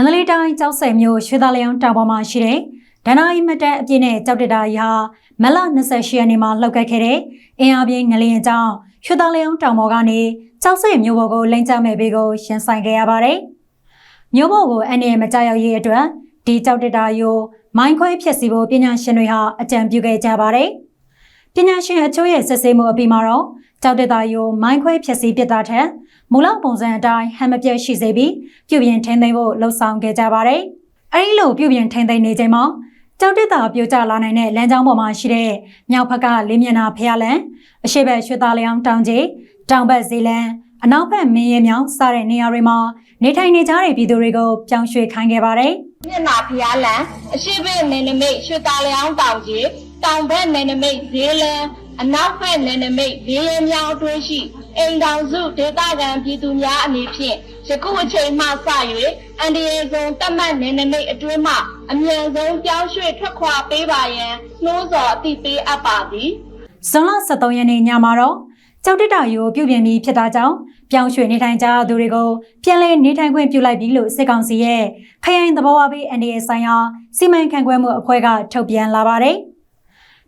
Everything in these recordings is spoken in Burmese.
မန္တလေးတိုင်းကျောက်ဆည်မြို့ရွှေသားလျောင်းတောင်ပေါ်မှာရှိတဲ့ဒဏ္ဍာရီမတန်အပြည့်နဲ့ကြောက်တတာကြီးဟာမလ28ရက်နေ့မှာလှုပ်ခတ်ခဲ့တဲ့အင်အားပြင်းငလျင်ကြောင့်ရွှေသားလျောင်းတောင်ပေါ်ကနေကျောက်ဆည်မြို့ပေါ်ကိုလိမ့်ကျမဲ့ဘေးကိုရှင်ဆိုင်ခဲ့ရပါတယ်။မြို့ပေါ်ကိုအနေနဲ့မကြောက်ရောက်ရေးအတွက်ဒီကြောက်တတာယိုမိုင်းခွဲဖြစ်စီဖို့ပညာရှင်တွေဟာအကြံပြုခဲ့ကြပါတယ်။ပညာရှင်အချို့ရဲ့စစ်ဆေးမှုအပြီးမှာတော့ကြောက်တတာယိုမိုင်းခွဲဖြစ်စီပစ်တာထက် မူလပုံစံအတိုင်းဟန်မပြတ်ရှိစေပြီးပြုပြင်ထိန်းသိမ်းဖို့လှုံ့ဆော်ခဲ့ကြပါတယ်။အဲဒီလိုပြုပြင်ထိန်းသိမ်းနေချိန်မှာကြောက်တက်တာပြိုကျလာနိုင်တဲ့လမ်းကြောင်းပေါ်မှာရှိတဲ့မြောက်ဘက်ကလေးမျက်နှာဖျားလန်အရှိဘက်ရွှေသားလျောင်းတောင်ကြီးတောင်ဘက်ဇီလန်အနောက်ဘက်မင်းရဲမြောင်စတဲ့နေရာတွေမှာနေထိုင်နေကြတဲ့ပြည်သူတွေကိုပြောင်းရွှေ့ခိုင်းခဲ့ပါတယ်မျက်နာဖျားလန်အရှိဘက်နယ်နိမိတ်ရွှေတာလျောင်းတောင်ကြီးတောင်ဘက်နယ်နိမိတ်ဈေးလန်းအနောက်ဘက်နယ်နိမိတ်ဘေးရန်မြောင်းအတွင်းရှိ အိမ်တောင်စုဒေသခံပြည်သူများအနေဖြင့်ယခုအချိန်မှစ၍အန်ဒီယေဆုံးတတ်မှတ်နယ်နိမိတ်အတွင်းမှအမြန်ဆုံးပြောင်းရွှေ့ထွက်ခွာပေးပါရန်နှိုးဆော်အသိပေးအပ်ပါသည်။ဇွန်လ23ရက်နေ့ညမှာတော့ကြောက်တက်တာရိုပြုပြင်ပြီးဖြစ်တာကြောင့်ပြောင်းရွှေ့နေထိုင်ကြသူတွေကိုပြန်လည်နေထိုင်ခွင့်ပြုလိုက်ပြီလို့စစ်ကောင်စီရဲ့ခရိုင်သဘောဝပေး NDA ဆိုင်ရာစီမံခန့်ခွဲမှုအဖွဲ့ကထုတ်ပြန်လာပါတယ်။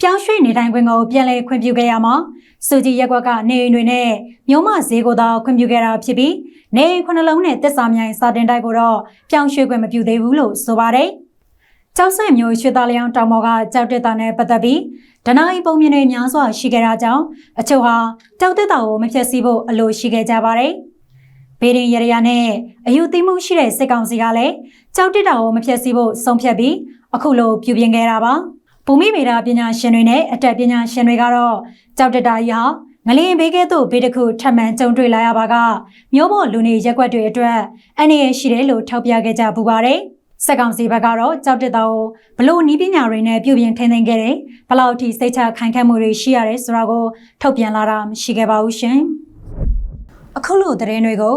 ပြောင်းရွှေ့နေထိုင်ခွင့်ကိုပြန်လည်ခွင့်ပြုခဲ့ရမှာစုကြည်ရက်ကွက်ကနေအိမ်တွေနဲ့မြို့မဈေးကိုသာခွင့်ပြုခဲ့တာဖြစ်ပြီးနေအိမ်ခုနှလုံးနဲ့တစ်စာမြိုင်စာတင်တိုက်ကိုတော့ပြောင်းရွှေ့ခွင့်မပြုသေးဘူးလို့ဆိုပါတယ်။ကျောက်ဆဲမျိုးရွှေသားလျောင်းတောင်ပေါ်ကကြောက်တက်တာနဲ့ပတ်သက်ပြီးဒနာဤပုံမြင်တွေများစွာရှိခဲ့တာကြောင့်အချို့ဟာကြောက်တက်တာကိုမဖြတ်စည်းဖို့အလိုရှိခဲ့ကြပါတယ်။ဘေးရင်ရရနဲ့အယူသိမှုရှိတဲ့စစ်ကောင်စီကလည်းကြောက်တက်တာကိုမဖြတ်စည်းဖို့ဆုံးဖြတ်ပြီးအခုလိုပြုပြင်ခဲ့တာပါ။ ဘူမိဗေဒပညာရှင်တွေနဲ့အတက်ပညာရှင်တွေကတော့ကြောက်တက်တာကြီးဟာငလျင်ဘေးကဲ့သို့ဘေးတစ်ခုထပ်မံကြုံတွေ့လာရပါကမျိုးပေါ်လူနေရက်ွက်တွေအတွက်အနေရရှိတယ်လို့ထောက်ပြခဲ့ကြပူပါတယ်။စက်ကောင်စီဘက်ကတော့ကြောက်တက်တာကိုဘလို့နီးပညာတွေနဲ့ပြုပြင်ထိန်းသိမ်းခဲ့တယ်ဘလောက်အထိစိတ်ချခိုင်ခန့်မှုတွေရှိရတယ်ဆိုတာကိုထုတ်ပြန်လာတာမရှိခဲ့ပါဘူးရှင်။အခုလိုသတင်းတွေကို